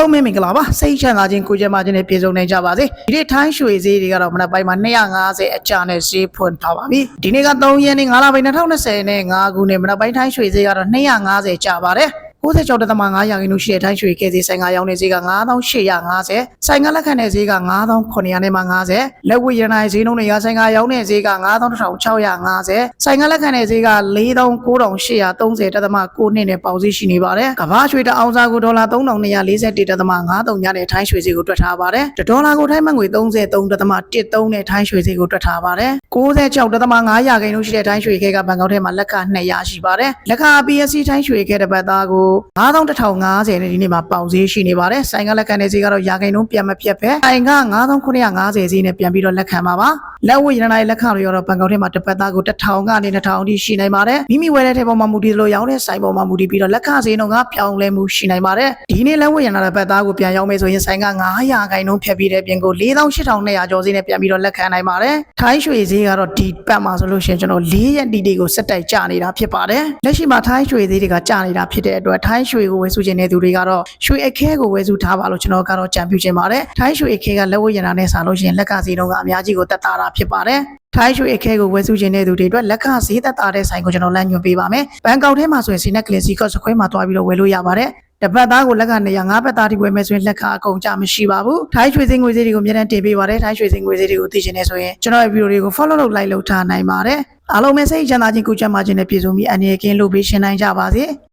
လုံးမင်္ဂလာပါစိတ်ချမ်းသာခြင်းကိုယ်ကျန်းမာခြင်းနဲ့ပြည့်စုံနိုင်ကြပါစေဒီနေ့ထိုင်းရွှေဈေးတွေကတော့မနက်ပိုင်းမှာ250အကျနဲ့ဈေးဖွင့်ထားပါပြီဒီနေ့က3ရက်နေ့9လပိုင်း2020နဲ့5ခုနှစ်မနက်ပိုင်းထိုင်းရွှေဈေးကတော့250ကျပါတယ် 96.5ရာခိုင်နှုန်းရှိတဲ့ထိုင်းရွှေကဲဈေးဆိုင်ကရောင်းတဲ့ဈေးက9850ဆိုင်ကလက်ခံတဲ့ဈေးက9900နဲ့မှ50လက်ဝတ်ရနိုင်ဈေးနှုန်းတွေရဆိုင်ကရောင်းတဲ့ဈေးက9650ဆိုင်ကလက်ခံတဲ့ဈေးက4930တက်သမ9နှစ်နဲ့ပေါက်ဈေးရှိနေပါတယ်ကမ္ဘာရွှေတအောင်စားကိုဒေါ်လာ3241တက်သမ53ညနဲ့ထိုင်းရွှေဈေးကိုတွက်ထားပါတယ်ဒေါ်လာကိုထိုင်းမငွေ33တက်သမ13နဲ့ထိုင်းရွှေဈေးကိုတွက်ထားပါတယ်96တက်သမ9ရာခိုင်နှုန်းရှိတဲ့ထိုင်းရွှေခဲကဘန်ကောက်ထဲမှာလက်ခ200ရှိပါတယ်လက်ခ PSC ထိုင်းရွှေခဲတစ်ပတ်သားကို9150နဲ့ဒီနေ့မှာပေါက်ဈေးရှိနေပါတယ်ဆိုင်ကလက်ခံတဲ့ဈေးကတော့ရာခိုင်နှုန်းပြန်မပြတ်ပဲဆိုင်က9950ဈေးနဲ့ပြန်ပြီးတော့လက်ခံပါပါလက်ဝတ်ရနိုင်လက်ခတွေရောတော့ဘန်ကောက်ထဲမှာတစ်ပတ်သားကို1000ကနေ2000အထိရှိနိုင်ပါတယ်မိမိဝယ်တဲ့ထဲပေါ်မှာမူတည်လို့ရောင်းတဲ့ဆိုင်ပေါ်မှာမူတည်ပြီးတော့လက်ခဈေးနှုန်းကပြောင်းလဲမှုရှိနိုင်ပါတယ်ဒီနေ့လက်ဝတ်ရနိုင်တဲ့ပတ်သားကိုပြန်ရောင်းမယ်ဆိုရင်ဆိုင်က900ခိုင်နှုန်းဖြတ်ပြီးတဲ့ပြင်ကို48,200ကျော်ဈေးနဲ့ပြန်ပြီးတော့လက်ခံနိုင်ပါတယ်ထိုင်းရွှေဈေးကတော့ဒီပတ်မှာဆိုလို့ရှိရင်ကျွန်တော်၄ရက်တီတီကိုစက်တိုက်ကျနေတာဖြစ်ပါတယ်လက်ရှိမှာထိုင်းရွှေဈေးတွေကကျနေတာဖြစ်တဲ့အတွက်ထိုင်းရွှေကိုဝယ်စုခြင်းတဲ့သူတွေကတော့ရွှေအခဲကိုဝယ်စုထားပါလို့ကျွန်တော်ကတော့ကြံပြုချင်ပါတယ်ထိုင်းရွှေအခဲကလက်ဝတ်ရနိုင်တဲ့ဆာလို့ရှိရင်လက်ကဈေးနှုန်းကအများကြီးကိုတက်တာတာဖြစ်ပါတယ်ထိုင်းရွှေအခဲကိုဝယ်စုခြင်းတဲ့သူတွေအတွက်လက်ခဈေးသက်သာတဲ့ဆိုင်ကိုကျွန်တော်လမ်းညွှန်ပေးပါမယ်။ဘန်ကောက်ထဲမှာဆိုရင်စီနက်ကလင်စီကော့စခွဲမှာတွားပြီးတော့ဝယ်လို့ရပါတယ်။တပတ်သားကိုလက်ကနေရငါးပတ်သားဒီဝယ်မယ်ဆိုရင်လက်ခအကုန်ကြမရှိပါဘူး။ထိုင်းရွှေစင်ငွေစည်းတွေကိုအများတန်းတင်ပေးပါတယ်။ထိုင်းရွှေစင်ငွေစည်းတွေကိုသိချင်နေဆိုရင်ကျွန်တော်ရဲ့ဗီဒီယိုတွေကို follow လုပ် like လုပ်ထားနိုင်ပါတယ်။အားလုံးပဲစိတ်ချမ်းသာခြင်းကိုယ်ကျန်းမာခြင်းနဲ့ပြည့်စုံပြီးအနေနဲ့ကင်းလို့ပေးရှင်းနိုင်ကြပါစေ။